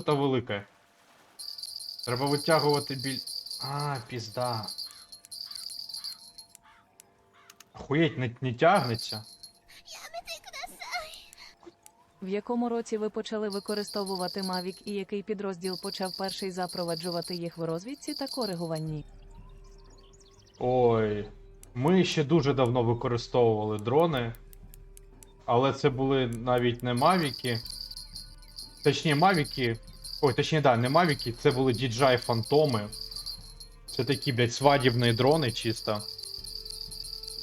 щось велике. Треба витягувати біль. А, пізда. Охуєть, не, не тягнеться. В якому році ви почали використовувати Mavic і який підрозділ почав перший запроваджувати їх в розвідці та коригуванні? Ой. Ми ще дуже давно використовували дрони. Але це були навіть не мавіки. Точніше, мавіки. Ой, точніше, да, не мавіки, це були DJI фантоми. Це такі, блядь, свадібні дрони чисто.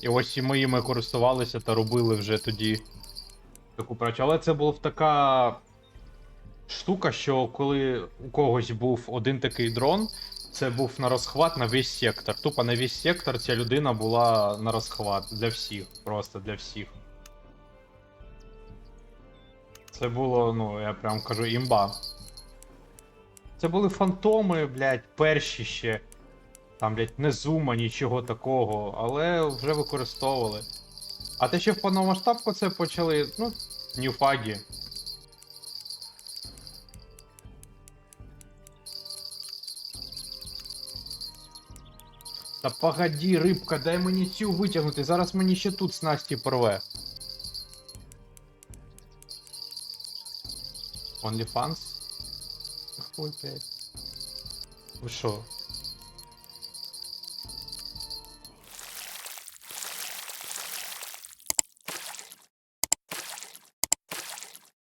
І ось і ми їми користувалися та робили вже тоді таку працю. Але це була така штука, що коли у когось був один такий дрон, це був на розхват на весь сектор. Тупо на весь сектор ця людина була на розхват для всіх. Просто для всіх. Це було, ну, я прям кажу, імба. Це були фантоми, блядь, перші ще. Там, блядь, не зума, нічого такого, але вже використовували. А те, що в повномасштабку це почали, ну, ньюфагі. Та погоді, рибка, дай мені цю витягнути, зараз мені ще тут снасті порве. OnlyFans? Хуй, блядь. Ви що?